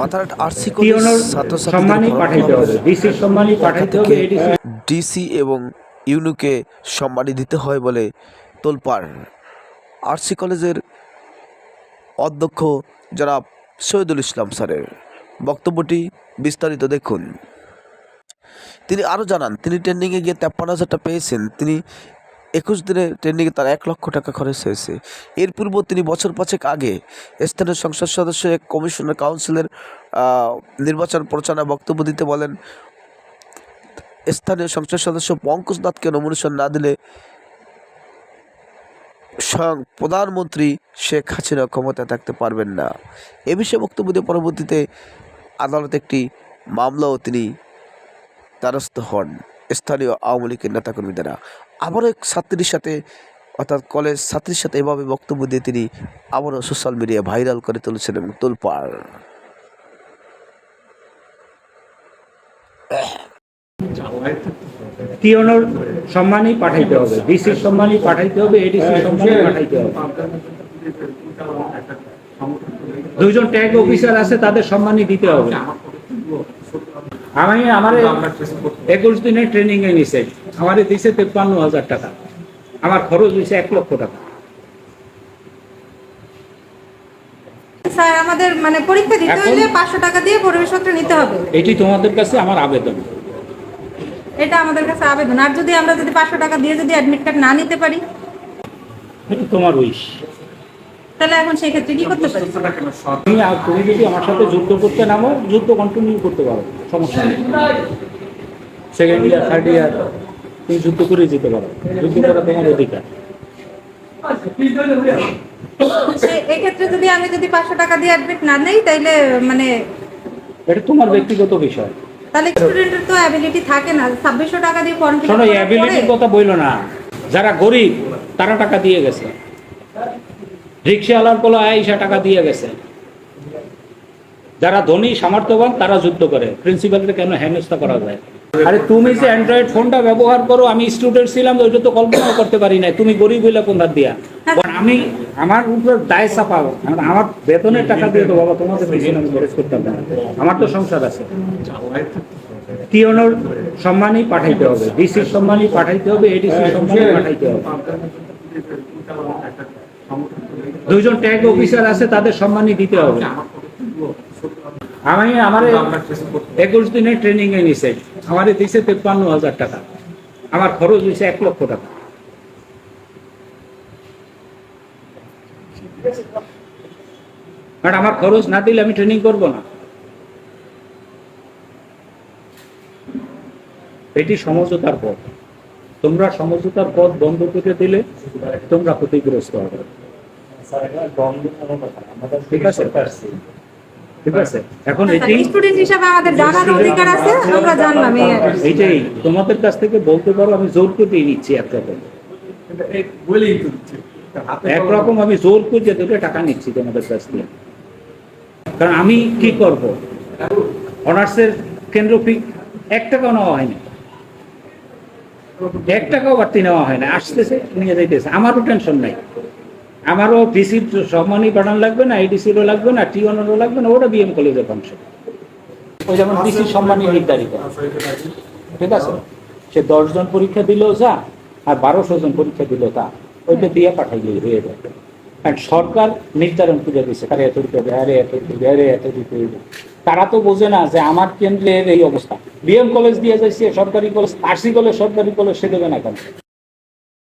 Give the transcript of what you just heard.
মাথারহাট RC টিওনোর সম্মানই পাঠাইতে হবে। ডিসির সম্মানই পাঠাইতে হবে ডিসি। এবং ইউনুকে সম্মানী দিতে হয় বলে তোলপাড়। আরসি কলেজের অধ্যক্ষ জনাব শহীদুল ইসলাম স্যারের বক্তব্যটি বিস্তারিত দেখুন। তিনি আরও জানান তিনি ট্রেন্ডিংয়ে গিয়ে তেপ্পান্ন হাজারটা পেয়েছেন। তিনি একুশ দিনে ট্রেন্ডিংয়ে তার এক লক্ষ টাকা খরচ হয়েছে। এর পূর্ব তিনি বছর পাঁচেক আগে স্থানীয় সংসদ সদস্য এক কমিশনার কাউন্সিলের নির্বাচন প্রচারণায় বক্তব্য দিতে বলেন, স্থানীয় সংসদ সদস্য পঙ্কজ নাথকে নমিনেশন না দিলে স্বয়ং প্রধানমন্ত্রী শেখ হাসিনা ক্ষমতায় থাকতে পারবেন না। এ বিষয়ে বক্তব্য দিয়ে পরবর্তীতে আদালতে একটি মামলাও তিনি দ্বারস্থ হন। স্থানীয় আওয়ামী লীগের নেতাকর্মী দ্বারা আবারও এক ছাত্রীর সাথে, অর্থাৎ কলেজ ছাত্রীর সাথে এভাবে বক্তব্য দিয়ে তিনি আবারও সোশ্যাল মিডিয়া ভাইরাল করে তুলেছেন এবং তোলপাড়। টিওনোর সম্মানই পাঠাইতে হবে ডিসির সম্মানই পাঠাইতে হবে সম্মানই পাঠাইতে হবে। দুইজন ট্যাগ অফিসার আছে, তাদের সম্মানই দিতে হবে। আমি আমার একুশ দিনের ট্রেনিং এ নিছে। আমার দিছে তেপ্পান্ন হাজার টাকা। আমার খরচ হয়েছে এক লক্ষ টাকা। স্যার আমাদের মানে পরীক্ষা দিতে হইলে পাঁচশো টাকা দিয়ে পরিবেশপত্র নিতে হবে। এটি তোমাদের কাছে আমার আবেদন। এটা আমাদের কাছে আবেদন। আর যদি আমরা যদি পাঁচশো টাকা দিয়ে যদি অ্যাডমিট কার্ড না নিতে পারি? এটি তোমার উইশ তাহলে এখন সেই ক্ষেত্রে কি করতে পারি? আর তুমি যদি আমার সাথে যুদ্ধ করতে নামো যুদ্ধ কন্টিনিউ করতে পারো। সমস্যা নেই। সেকেন্ড ইয়ার থার্ড ইয়ার তুমি যুদ্ধ করে যেতে পারো। যুদ্ধ করা তোমার অধিকার। এক্ষেত্রে যদি আমি যদি পাঁচশো টাকা দিয়ে অ্যাডমিট না নেই তাইলে মানে এটা তোমার ব্যক্তিগত বিষয়। তাহলে স্টুডেন্টের তো অ্যাবিলিটি থাকে না। ছাব্বিশশো টাকা দিয়ে ফর্ম শোনো অ্যাবিলিটির কথা বইলো না। যারা গরিব তারা টাকা দিয়ে গেছে। রিক্সাওয়ালার কোলো আইসা টাকা দিয়ে গেছে। যারা ধনী, সামর্থ্যবান, তারা যুদ্ধ করে। প্রিন্সিপালকে কেন হেনস্থা করা যায়? আরে তুমি যে অ্যান্ড্রয়েড ফোনটা ব্যবহার করো, আমি স্টুডেন্ট ছিলাম ওইটা তো কল্পনা করতে পারি না তুমি গরিব হইলে কোন ধার দিয়া? আমি, আমার উপর দায় চাপাও। আমার- বেতনের টাকা দিয়ে তো বাবা আমি খরচ করতে পারব না। আমার তো সংসার আছে। টিওনোর সম্মানই পাঠাইতে হবে। ডিসির সম্মানই পাঠাইতে হবে এডিসির সম্মানই পাঠাইতে হবে। দুইজন ট্যাগ অফিসার আছে, তাদের সম্মানই দিতে হবে। আমি আমার একুশ দিনের ট্রেনিং এ নিছে। আমার দিছে তেপ্পান্ন হাজার টাকা। আমার খরচ হয়েছে এক লক্ষ টাকা। বাট আমার খরচ না দিলে আমি ট্রেনিং করব না। এটি সমঝোতার পথ। তোমরা সমঝোতার পথ বন্ধ করে দিলে তোমরা ক্ষতিগ্রস্ত হবে। ঠিক আছে? ঠিক আছে? এখন এটি স্টুডেন্ট হিসাবে আমাদের জানার অধিকার আছে আমরা জানলাম। এইটাই তোমাদের কাছ থেকে বলতে পারো আমি জোর করে নিচ্ছি একরকম একরকম আমি জোর করে দুটো টাকা নিচ্ছি তোমাদের কাছ থেকে। কারণ আমি কি করব? অনার্সের কেন্দ্র ফি এক টাকাও নেওয়া হয়নি। এক টাকাও বাড়তি নেওয়া হয় না আসতেছে নিয়ে যাইতেছে। আমারও টেনশন নাই। আমারও ডিসির সম্মানই পাঠানো লাগবে না আইডিসিরও লাগবে না টি অনারও লাগবে না ওটা বিএম কলেজের ফাংশন ওই যেমন ডিসির সম্মানই নির্ধারিত। ঠিক আছে? সে দশজন পরীক্ষা দিলেও যা আর বারোশো জন পরীক্ষা দিলেও তা ওইটা দিয়ে পাঠাইলে হয়ে যাবে আর সরকার নির্ধারণ করে দিচ্ছে কারে এত দিতে হবে আরে এত দিতে আরে এত দিতে হবে। তারা তো বোঝে না যে আমার কেন্দ্রের এই অবস্থা। বিএম কলেজ দিয়ে যাচ্ছে সরকারি কলেজ আরসি কলেজ সরকারি কলেজ সে দেবে না কেন?